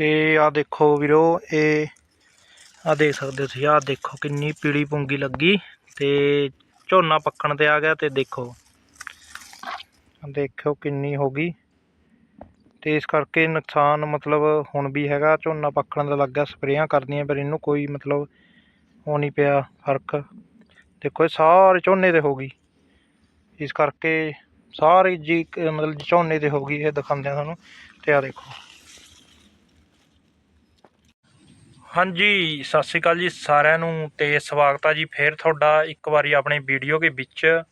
ਤੇ ਆ ਦੇਖੋ ਵੀਰੋ, ਇਹ ਆ ਦੇਖ ਸਕਦੇ ਹੋ ਤੁਸੀਂ ਆ ਦੇਖੋ ਕਿੰਨੀ ਪੀਲੀ ਪੁੰਗੀ ਲੱਗੀ ਤੇ ਝੋਨਾ ਪੱਕਣ ਤੇ ਆ ਗਿਆ ਤੇ ਦੇਖੋ। ਆਹ ਦੇਖੋ ਕਿੰਨੀ ਹੋ ਗਈ ਤੇ ਇਸ ਕਰਕੇ ਨੁਕਸਾਨ ਮਤਲਬ ਹੁਣ ਵੀ ਹੈਗਾ, ਝੋਨਾ ਪੱਕਣ ਦਾ ਲੱਗਾ, ਸਪਰੇਆਂ ਕਰਦੀਆਂ ਪਰ ਇਹਨੂੰ ਕੋਈ ਮਤਲਬ ਉਹ ਨਹੀਂ ਪਿਆ ਫ਼ਰਕ। ਦੇਖੋ ਇਹ ਸਾਰੇ ਝੋਨੇ ਤੇ ਹੋ ਗਈ। ਇਸ ਕਰਕੇ ਸਾਰੀ ਜੀ, ਮਤਲਬ ਝੋਨੇ ਤੇ ਹੋ ਗਈ, ਇਹ ਦਿਖਾਉਂਦੇ ਆ ਤੁਹਾਨੂੰ। ਤੇ ਆ ਦੇਖੋ। ਹਾਂਜੀ, ਸਤਿ ਸ਼੍ਰੀ ਅਕਾਲ ਜੀ ਸਾਰਿਆਂ ਨੂੰ ਤੇ ਸਵਾਗਤ ਆ ਜੀ ਫੇਰ ਤੁਹਾਡਾ ਇੱਕ ਵਾਰੀ ਆਪਣੀ ਵੀਡੀਓ ਦੇ ਵਿੱਚ।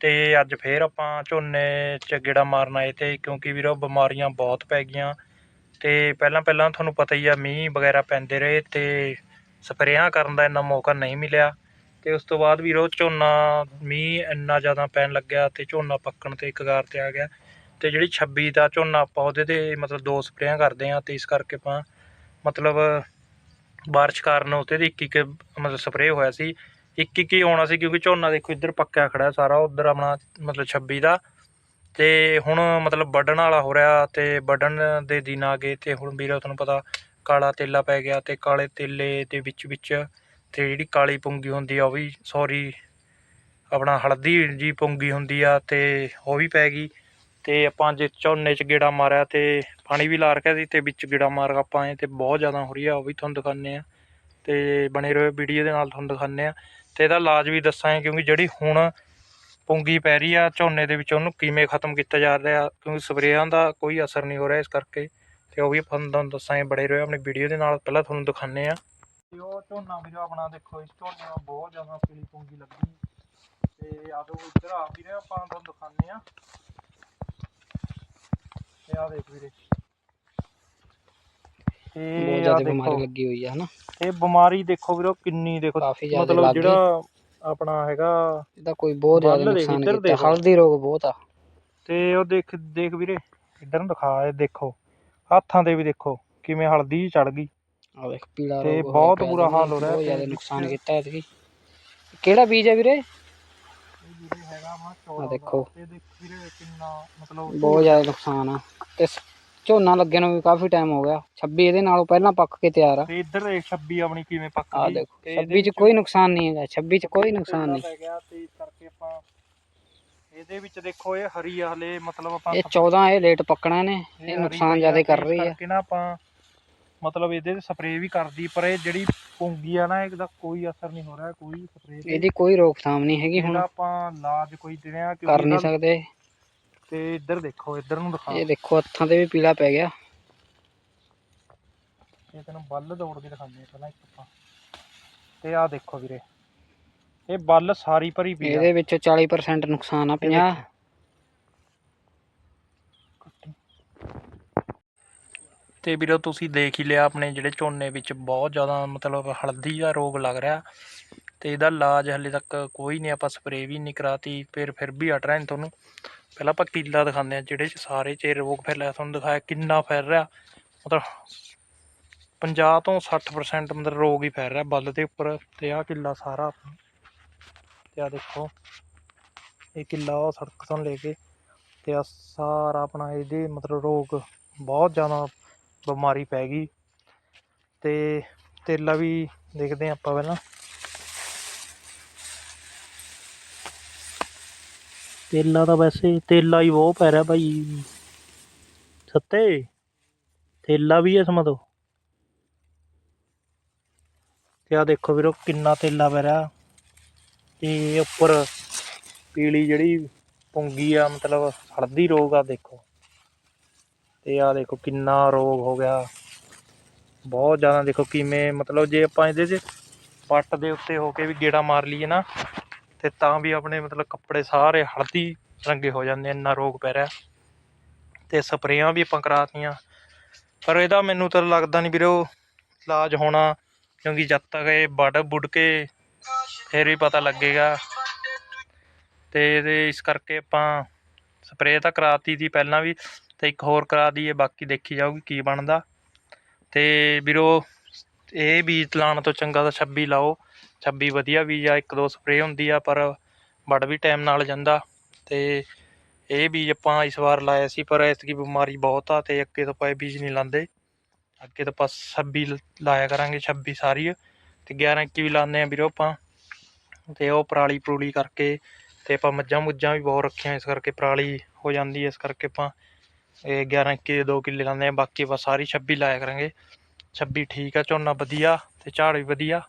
ਤੇ ਅੱਜ ਫੇਰ ਆਪਾਂ ਝੋਨੇ 'ਚ ਗੇੜਾ ਮਾਰਨ ਆਏ ਤੇ ਕਿਉਂਕਿ ਵੀਰੋ ਬਿਮਾਰੀਆਂ ਬਹੁਤ ਪੈ ਗਈਆਂ। ਤੇ ਪਹਿਲਾਂ ਪਹਿਲਾਂ ਤੁਹਾਨੂੰ ਪਤਾ ਹੀ ਆ ਮੀਂਹ ਵਗੈਰਾ ਪੈਂਦੇ ਰਹੇ ਤੇ ਸਪਰੇਆਂ ਕਰਨ ਦਾ ਇੰਨਾ ਮੌਕਾ ਨਹੀਂ ਮਿਲਿਆ। ਤੇ ਉਸ ਤੋਂ ਬਾਅਦ ਵੀਰੋ ਝੋਨਾ, ਮੀਂਹ ਇੰਨਾ ਜ਼ਿਆਦਾ ਪੈਣ ਲੱਗਿਆ ਤੇ ਝੋਨਾ ਪੱਕਣ ਤੇ ਕਗਾਰ ਤੇ ਆ ਗਿਆ। ਤੇ ਜਿਹੜੀ 26 ਦਾ ਝੋਨਾ ਆਪਾਂ ਉਹਦੇ ਤੇ ਮਤਲਬ ਦੋ ਸਪਰੇਆਂ ਕਰਦੇ ਆ ਤੇ ਇਸ ਕਰਕੇ ਆਪਾਂ ਮਤਲਬ ਬਾਰਿਸ਼ ਕਾਰਨ ਉੱਤੇ ਦੀ ਇੱਕ ਇੱਕ ਮਤਲਬ ਸਪਰੇਅ ਹੋਇਆ ਸੀ, ਇੱਕ ਇੱਕ ਹੀ ਆਉਣਾ ਸੀ ਕਿਉਂਕਿ ਝੋਨਾ ਦੇਖੋ ਇੱਧਰ ਪੱਕਿਆ ਖੜਾ ਸਾਰਾ, ਉੱਧਰ ਆਪਣਾ ਮਤਲਬ 26 ਦਾ ਤੇ ਹੁਣ ਮਤਲਬ ਵੱਢਣ ਵਾਲਾ ਹੋ ਰਿਹਾ ਤੇ ਵੱਢਣ ਦੇ ਦਿਨ ਆ ਗਏ ਤੇ ਹੁਣ ਵੀਰੋ ਤੁਹਾਨੂੰ ਪਤਾ ਕਾਲਾ ਤੇਲਾ ਪੈ ਗਿਆ ਤੇ ਕਾਲੇ ਤੇਲੇ ਦੇ ਵਿੱਚ ਵਿੱਚ ਤੇ ਜਿਹੜੀ ਕਾਲੀ ਪੁੰਗੀ ਹੁੰਦੀ ਆ ਉਹ ਵੀ ਸੌਰੀ ਆਪਣਾ ਹਲਦੀ ਜੀ ਪੁੰਗੀ ਹੁੰਦੀ ਆ ਤੇ ਉਹ ਵੀ ਪੈ ਗਈ ਤੇ ਆਪਾਂ ਜੇ ਝੋਨੇ 'ਚ ਗੇੜਾ ਮਾਰਿਆ ਤੇ ਪਾਣੀ ਵੀ ਲਾ ਰੱਖਿਆ ਸੀ ਤੇ ਵਿੱਚ ਗਿੜਾ ਮਾਰ ਆਪਾਂ ਆਏ ਤੇ ਬਹੁਤ ਜ਼ਿਆਦਾ ਹੋ ਰਹੀ ਆ, ਉਹ ਵੀ ਤੁਹਾਨੂੰ ਦਿਖਾਉਂਦੇ ਆ ਤੇ ਬਣੇ ਰਹੋ ਵੀਡੀਓ ਦੇ ਨਾਲ ਤੁਹਾਨੂੰ ਦਿਖਾਉਂਦੇ ਆ ਤੇ ਇਹਦਾ ਇਲਾਜ ਵੀ ਦੱਸਾਂਗੇ ਕਿਉਂਕਿ ਜਿਹੜੀ ਹੁਣ ਪੁੰਗੀ ਪੈ ਰਹੀ ਆ, ਝੋਨੇ ਦੇ ਵਿੱਚ ਉਹਨੂੰ ਕਿਵੇਂ ਖਤਮ ਕੀਤਾ ਜਾ ਰਿਹਾ, ਕਿਉਂਕਿ ਸਪਰੇਆਂ ਦਾ ਕੋਈ ਅਸਰ ਨਹੀਂ ਹੋ ਰਿਹਾ ਇਸ ਕਰਕੇ। ਤੇ ਉਹ ਵੀ ਤੁਹਾਨੂੰ ਦੱਸਾਂਗੇ ਬੜੇ ਰਹੋ ਆਪਣੀ ਵੀਡੀਓ ਦੇ ਨਾਲ, ਪਹਿਲਾਂ ਤੁਹਾਨੂੰ ਦਿਖਾਉਂਦੇ ਆ ਤੇ ਉਹ ਝੋਨਾ ਵੀਰੋ ਆਪਣਾ ਦੇਖੋ, ਇਸ ਝੋਨੇ ਨਾਲ ਬਹੁਤ ਜ਼ਿਆਦਾ ਪੀਲੀ ਪੁੰਗੀ ਲੱਗੀ। ਤੇ ਆਦੋ ਇੱਧਰ ਆ ਵੀਰੇ ਆਪਾਂ ਤੁਹਾਨੂੰ ਦਿਖਾਉਂਦੇ ਆ ਤੇ ਆ ਦੇਖ ਵੀਰੇ। ਬਹੁਤ ਤੇ ਆ ਜ਼ਿਆਦਾ ਦੇਖੋ। ਬਿਮਾਰੀ ਲੱਗੀ ਹੋਈ ਹੈ ਹਨਾ? ਇਹ ਬਿਮਾਰੀ ਦੇਖੋ ਵੀਰੋ ਕਿੰਨੀ ਦੇਖੋ ਕਾਫੀ ਜ਼ਿਆਦਾ ਮਤਲਬ ਲੱਗ ਗਈ। ਜਿਹੜਾ ਆਪਣਾ ਹੈਗਾ ਇਹਦਾ ਕੋਈ ਬਹੁਤ ਜ਼ਿਆਦਾ ਵੱਲ ਦੇਖ, ਨੁਕਸਾਨ ਇੱਧਰ ਕੀਤਾ। ਦੇਖ। ਹਲਦੀ ਰੋਗ ਬਹੁਤ ਆ। ਤੇ ਉਹ ਦੇਖ ਦੇਖ ਵੀਰੇ ਇੱਧਰ ਨੂੰ ਦਿਖਾ ਇਹ ਦੇਖੋ ਹੱਥਾਂ ਤੇ ਵੀ ਦੇਖੋ ਕਿਵੇਂ ਹਲਦੀ ਚੜ ਗਈ। ਆ ਦੇਖ ਪੀਲਾ ਤੇ ਰੋਗ ਬਹੁਤ ਹੋਇਆ ਪਿਆ ਬੁਰਾ ਇਹਦੇ ਹਾਲ ਹੋ ਰਿਹਾ ਬਹੁਤ ਤੇ ਜ਼ਿਆਦਾ ਵਿੱਚ- ਨੁਕਸਾਨ ਕੀਤਾ ਇਹਦੇ ਕਿਹੜਾ ਬੀਜ ਹੈ ਵੀਰੇ? ਇਹ ਵੀਰੇ ਹੈਗਾ 14 ਦੇਖੋ। ਤੇ ਦੇਖ ਵੀਰੇ ਕਿੰਨਾ ਮਤਲਬ ਬਹੁਤ ਜ਼ਿਆਦਾ ਨੁਕਸਾਨ ਆ। ਤੇ ਸ- ਝੋਨਾ ਲੱਗੇ ਨੂੰ ਵੀ ਕਾਫੀ ਟਾਈਮ ਹੋ ਗਿਆ। 26 ਇਹਦੇ ਨਾਲੋਂ ਪਹਿਲਾਂ ਪੱਕ ਕੇ ਤਿਆਰ ਆ। ਤੇ ਇੱਧਰ ਦੇਖ 26 ਆਪਣੀ ਕਿਵੇਂ ਪੱਕ ਆ ਗਈ? ਦੇਖੋ ਤੇ ਇਹਦੇ 26 ਚ ਵਿੱਚ ਕੋਈ ਨੁਕਸਾਨ ਨਹੀਂ ਹੈਗਾ 26 ਚ ਕੋਈ ਨੁਕਸਾਨ ਨਹੀਂ। ਪੈ ਗਿਆ ਤੇ ਇਸ ਕਰਕੇ ਆਪਾਂ ਇਹਦੇ ਵਿੱਚ ਦੇਖੋ ਇਹ ਹਰੀ ਆ ਹਲੇ ਮਤਲਬ ਆਪਾਂ ਇਹ 14 ਇਹ ਲੇਟ ਪੱਕਣਾ ਨੇ ਇਹ ਇਹ ਨੁਕਸਾਨ ਆ ਜ਼ਿਆਦਾ ਕਰ ਰਹੀ ਹੈ ਕਰਕੇ ਨਾ ਆਪਾਂ ਮਤਲਬ ਇਹਦੇ ਤੇ ਸਪਰੇਅ ਵੀ ਕਰਦੀ ਪਰ ਇਹ ਜਿਹੜੀ ਪੁੰਗੀ ਆ ਨਾ ਇਹਦਾ ਕੋਈ ਅਸਰ ਨਹੀਂ ਹੋ ਰਿਹਾ ਕੋਈ ਸਪਰੇਅ ਇਹਦੀ ਕੋਈ ਰੋਕਥਾਮ ਨਹੀਂ ਹੈਗੀ ਹੁਣ। ਆਪਾਂ ਇਲਾਜ ਕੋਈ ਦੇ ਰਹੇ ਆ ਕਰ ਨਹੀਂ ਸਕਦੇ। ਤੇ ਇੱਧਰ ਦੇਖੋ ਇੱਧਰ ਨੂੰ ਦਿਖਾ ਇਹ ਦੇਖੋ ਹੱਥਾਂ ਤੇ ਵੀ ਪੀਲਾ ਪੈ ਗਿਆ। ਇਹ ਤੈਨੂੰ ਬੱਲ ਦੌੜ ਕੇ ਦਿਖਾਉਂਦੇ ਆ ਪਹਿਲਾਂ ਇੱਕ ਆਪਾਂ। ਤੇ ਆਹ ਦੇਖੋ ਵੀਰੇ ਇਹ ਬੱਲ ਸਾਰੀ ਭਰੀ ਪਈ ਆ। ਇਹਦੇ ਵਿੱਚ 40% ਨੁਕਸਾਨ ਆ 50 ਤੇ ਵੀਰੋ ਤੁਸੀਂ ਦੇਖ ਹੀ ਲਿਆ ਆਪਣੇ ਜਿਹੜੇ ਝੋਨੇ ਵਿੱਚ ਬਹੁਤ ਜ਼ਿਆਦਾ ਮਤਲਬ ਹਲਦੀ ਦਾ ਰੋਗ ਲੱਗ ਰਿਹਾ। ਅਤੇ ਇਹਦਾ ਇਲਾਜ ਹਾਲੇ ਤੱਕ ਕੋਈ ਨਹੀਂ, ਆਪਾਂ ਸਪਰੇਅ ਵੀ ਨਹੀਂ ਕਰਾਤੀ, ਫਿਰ ਫਿਰ ਵੀ ਅਟ ਰਹੇ ਨਹੀਂ ਤੁਹਾਨੂੰ। ਪਹਿਲਾਂ ਆਪਾਂ ਕੀਲਾ ਦਿਖਾਉਂਦੇ ਆ ਜਿਹੜੇ ਸਾਰੇ ਚ ਇਹ ਰੋਗ ਫੈਲਿਆ ਤੁਹਾਨੂੰ ਦਿਖਾਇਆ, ਕਿੰਨਾ ਫੈਲ ਰਿਹਾ। ਮਤਲਬ 50 ਤੋਂ 60% ਮਤਲਬ ਰੋਗ ਹੀ ਫੈਲ ਰਿਹਾ ਬੱਲ ਦੇ ਉੱਪਰ, ਤੇ ਆਹ ਕਿੱਲਾ ਸਾਰਾ ਤੇ ਆ ਦੇਖੋ, ਇਹ ਕਿੱਲਾ ਉਹ ਸੜਕ ਤੋਂ ਲੈ ਕੇ, ਤੇ ਆ ਸਾਰਾ ਆਪਣਾ ਇਹਦੇ ਮਤਲਬ ਰੋਗ ਬਹੁਤ ਜ਼ਿਆਦਾ ਬਿਮਾਰੀ ਪੈ ਗਈ। ਤੇ ਤੇਲਾ ਵੀ ਦੇਖਦੇ ਹਾਂ ਆਪਾਂ ਪਹਿਲਾਂ। ਤੇਲਾ ਤਾਂ ਵੈਸੇ ਤੇਲਾ ਹੀ ਬਹੁਤ ਪੈ ਰਿਹਾ ਭਾਈ ਸੱਤੇ? ਤੇਲਾ ਵੀ ਇਸ ਮਤੋਂ ਤੇ ਆ ਦੇਖੋ ਵੀਰੋ ਕਿੰਨਾ ਤੇਲਾ ਪੈ ਰਿਹਾ। ਤੇ ਉੱਪਰ ਪੀਲੀ ਜਿਹੜੀ ਪੁੰਗੀ ਆ, ਮਤਲਬ ਹਲਦੀ ਰੋਗ ਆ ਦੇਖੋ। ਤੇ ਆ ਦੇਖੋ ਕਿੰਨਾ ਰੋਗ ਹੋ ਗਿਆ। ਬਹੁਤ ਜ਼ਿਆਦਾ ਦੇਖੋ ਕਿਵੇਂ ਮਤਲਬ ਜੇ ਆਪਾਂ ਇਹਦੇ 'ਚ ਪੱਟ ਦੇ ਉੱਤੇ ਹੋ ਕੇ ਵੀ ਗੇੜਾ ਮਾਰ ਲਈਏ ਨਾ ਤੇ ਤਾਂ ਵੀ ਆਪਣੇ ਮਤਲਬ ਕੱਪੜੇ ਸਾਰੇ ਹਲਦੀ ਰੰਗੇ ਹੋ ਜਾਂਦੇ ਇੰਨਾ ਰੋਗ ਪੈ ਰਿਹਾ। ਤੇ ਸਪਰੇਆਂ ਵੀ ਆਪਾਂ ਕਰਾਤੀਆਂ। ਪਰ ਇਹਦਾ ਮੈਨੂੰ ਤਾਂ ਲੱਗਦਾ ਨਹੀਂ ਵੀਰੋ, ਇਲਾਜ ਹੋਣਾ, ਕਿਉਂਕਿ ਜਦ ਤੱਕ ਇਹ ਵੱਢ ਵੁੱਢ ਕੇ ਫਿਰ ਵੀ ਪਤਾ ਲੱਗੇਗਾ। ਤੇ ਇਹਦੇ ਇਸ ਕਰਕੇ ਆਪਾਂ ਸਪਰੇਅ ਤਾਂ ਕਰਾਤੀ ਸੀ ਪਹਿਲਾਂ ਵੀ, ਤੇ ਇੱਕ ਹੋਰ ਕਰਾ ਦਈਏ, ਬਾਕੀ ਦੇਖੀ ਜਾਊਗੀ ਕੀ ਬਣਦਾ। ਤੇ ਵੀਰੋ ਇਹ ਬੀਜ ਲਾਉਣ ਤੋਂ ਚੰਗਾ ਤਾਂ 26 ਲਾਓ 26 ਵਧੀਆ ਬੀਜ ਆ, ਇੱਕ ਦੋ ਸਪਰੇਅ ਹੁੰਦੀ ਆ, ਪਰ ਵੜ ਵੀ ਟਾਈਮ ਨਾਲ ਜਾਂਦਾ ਅਤੇ ਇਹ ਬੀਜ ਆਪਾਂ ਇਸ ਵਾਰ ਲਾਇਆ ਸੀ, ਪਰ ਐਤਕੀ ਬਿਮਾਰੀ ਬਹੁਤ ਆ ਅਤੇ ਅੱਗੇ ਤੋਂ ਪਏ ਬੀਜ ਨਹੀਂ ਲਾਉਂਦੇ। ਅੱਗੇ ਤੋਂ ਆਪਾਂ ਛੱਬੀ ਲਾਇਆ ਕਰਾਂਗੇ 26 ਸਾਰੀ ਅਤੇ ਗਿਆਰਾਂ, ਇੱਕੀ ਵੀ ਲਾਉਂਦੇ ਆ ਵੀਰੋ ਆਪਾਂ ਅਤੇ ਉਹ ਪਰਾਲੀ ਪਰੂਲੀ ਕਰਕੇ ਅਤੇ ਆਪਾਂ ਮੱਝਾਂ ਮੁੱਝਾਂ ਵੀ ਬਹੁਤ ਰੱਖੀਆਂ, ਇਸ ਕਰਕੇ ਪਰਾਲੀ ਹੋ ਜਾਂਦੀ ਹੈ ਇਸ ਕਰਕੇ ਆਪਾਂ ਇਹ 11 21 ਦੇ ਦੋ ਕਿੱਲੇ ਲਾਉਂਦੇ ਆ, ਬਾਕੀ ਆਪਾਂ ਸਾਰੀ 26 ਲਾਇਆ ਕਰਾਂਗੇ। 26 ਠੀਕ ਆ ਝੋਨਾ ਵਧੀਆ ਤੇ ਝਾੜ ਵੀ ਵਧੀਆ।